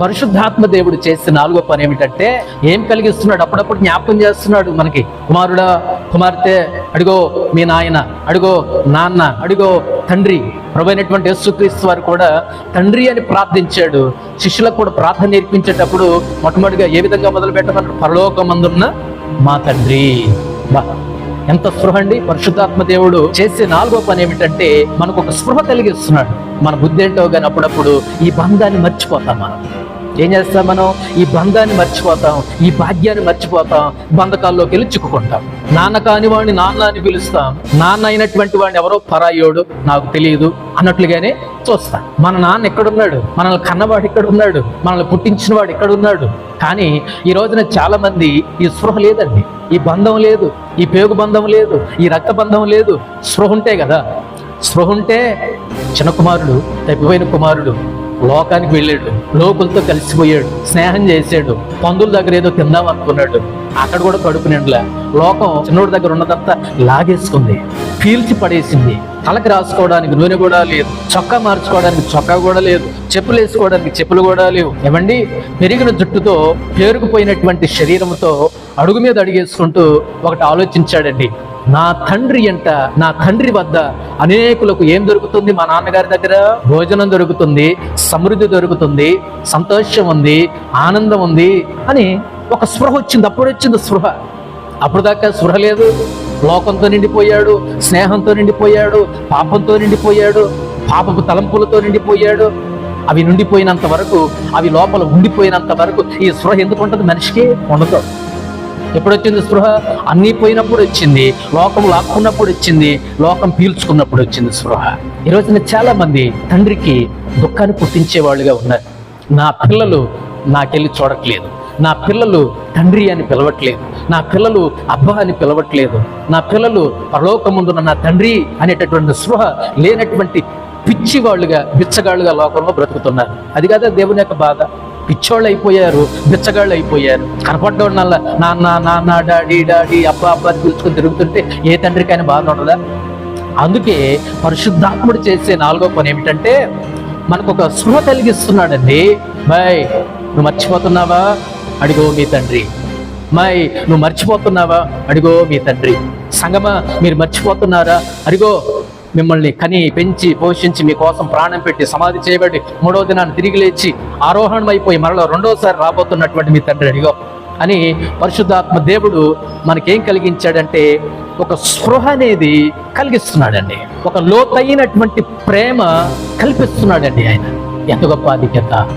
పరిశుద్ధాత్మ దేవుడు చేసిన నాలుగో పని ఏమిటంటే ఏం కలిగిస్తున్నాడు? అప్పుడప్పుడు జ్ఞాపకం చేస్తున్నాడు మనకి. కుమారుడా కుమార్తె అడిగో మీ నాయన అడిగో నాన్న అడిగో తండ్రి. ప్రభైనటువంటి యేసుక్రీస్తు వారు కూడా తండ్రి అని ప్రార్థించాడు. శిష్యులకు కూడా ప్రార్థన నేర్పించేటప్పుడు మొట్టమొదటిగా ఏ విధంగా మొదలు పెట్టమన్నాడు పరలోకమందున్న మా తండ్రి. బా. ఎంత స్పృహ అండి పరిశుద్ధాత్మ దేవుడు చేసే నాలుగో పని ఏమిటంటే మనకు ఒక స్పృహ కలిగిస్తున్నాడు. మన బుద్ధి ఏంటో కానీ అప్పుడప్పుడు ఈ బంధాన్ని మర్చిపోతాం మనం. ఏం చేస్తాం మనం? ఈ బంధాన్ని మర్చిపోతాం. ఈ భాగ్యాన్ని మర్చిపోతాం. బంధకాల్లోకి వెళ్ళి చిక్కుకుంటాం. నాన్న కాని వాడిని నాన్న అని పిలుస్తాం. నాన్న అయినటువంటి వాడిని ఎవరో పరాయోడు నాకు తెలియదు అన్నట్లుగానే చూస్తాం. మన నాన్న ఎక్కడున్నాడు? మనల్ని కన్నవాడు ఇక్కడ ఉన్నాడు మనల్ని పుట్టించిన వాడు ఇక్కడ ఉన్నాడు కానీ ఈ రోజున చాలా మంది ఈ స్పృహ లేదండి. ఈ బంధం లేదు. ఈ పేగు బంధం లేదు. ఈ రక్త బంధం లేదు. స్పృహ ఉంటే కదా? స్పృహ ఉంటే చిన్న కుమారుడు తప్పిపోయిన కుమారుడు లోకానికి వెళ్ళాడు. లోకులతో కలిసిపోయాడు. స్నేహం చేశాడు. పందుల దగ్గర ఏదో తిందాం అనుకున్నాడు. అక్కడ కూడా కడుపు నిండలే. లోకం చిన్నోడి దగ్గర ఉన్నదంతా లాగేసుకుంది. పీల్చి పడేసింది. తలకి రాసుకోవడానికి నూనె కూడా లేదు. చొక్కా మార్చుకోవడానికి చొక్కా కూడా లేదు. చెప్పులు వేసుకోవడానికి చెప్పులు కూడా లేవు. ఏమండి? పెరిగిన జుట్టుతో పేరుకుపోయినటువంటి శరీరంతో అడుగు మీద అడిగేసుకుంటూ ఒకటి ఆలోచించాడండి. నా తండ్రి ఎంట నా తండ్రి వద్ద అనేకులకు ఏం దొరుకుతుంది? మా నాన్నగారి దగ్గర భోజనం దొరుకుతుంది సమృద్ధి దొరుకుతుంది సంతోషం ఉంది ఆనందం ఉంది అని ఒక స్పృహ వచ్చింది. అప్పుడు వచ్చింది స్పృహ. అప్పుడు దాకా స్పృహ లేదు. లోకంతో నిండిపోయాడు స్నేహంతో నిండిపోయాడు పాపంతో నిండిపోయాడు పాపపు తలంపులతో నిండిపోయాడు. అవి నిండిపోయినంత వరకు అవి లోపల ఉండిపోయినంత వరకు ఈ స్పృహ ఎందుకు ఉంటుంది? మనిషికి ఉండదు. ఎప్పుడు వచ్చింది స్పృహ? అన్నీ పోయినప్పుడు వచ్చింది. లోకం లాక్కున్నప్పుడు వచ్చింది. లోకం పీల్చుకున్నప్పుడు వచ్చింది స్పృహ. ఈ రోజున చాలా మంది తండ్రికి దుఃఖాన్ని పుట్టించే వాళ్ళుగా ఉన్నారు. నా పిల్లలు నాకెళ్ళి చూడట్లేదు. నా పిల్లలు తండ్రి అని పిలవట్లేదు. నా పిల్లలు అబ్బా అని పిలవట్లేదు. నా పిల్లలు పరలోకముందున్న నా తండ్రి అనేటటువంటి స్పృహ లేనటువంటి పిచ్చి వాళ్ళుగా బిచ్చగాళ్ళుగా లోకంలో బ్రతుకుతున్నారు. అది కదా దేవుని యొక్క బాధ? పిచ్చోళ్ళు అయిపోయారు బిచ్చగాళ్ళు అయిపోయారు కనపడ్డోడు నల్ల నాన్న నాన్న డాడీ డాడీ అబ్బా అబ్బా అని పిలుచుకొని తిరుగుతుంటే ఏ తండ్రికైనా బాధ ఉండదా? అందుకే పరిశుద్ధాత్ముడు చేసే నాలుగో పని ఏమిటంటే మనకు ఒక స్పృహ కలిగిస్తున్నాడండి. బాయ్ నువ్వు మర్చిపోతున్నావా? అడిగో మీ తండ్రి. మై నువ్వు మర్చిపోతున్నావా? అడిగో మీ తండ్రి. సంగమా మీరు మర్చిపోతున్నారా? అడిగో మిమ్మల్ని కని పెంచి పోషించి మీకోసం ప్రాణం పెట్టి సమాధి చేయబడి మూడో దినాన్ని తిరిగి లేచి ఆరోహణమైపోయి మరలో మరలా రెండోసారి రాబోతున్నటువంటి మీ తండ్రి అడిగో అని పరిశుద్ధాత్మ దేవుడు మనకేం కలిగించాడంటే ఒక స్పృహ అనేది కలిగిస్తున్నాడండి. ఒక లోతైనటువంటి ప్రేమ కల్పిస్తున్నాడండి ఆయన. ఎంత గొప్ప ఆధిక్యత.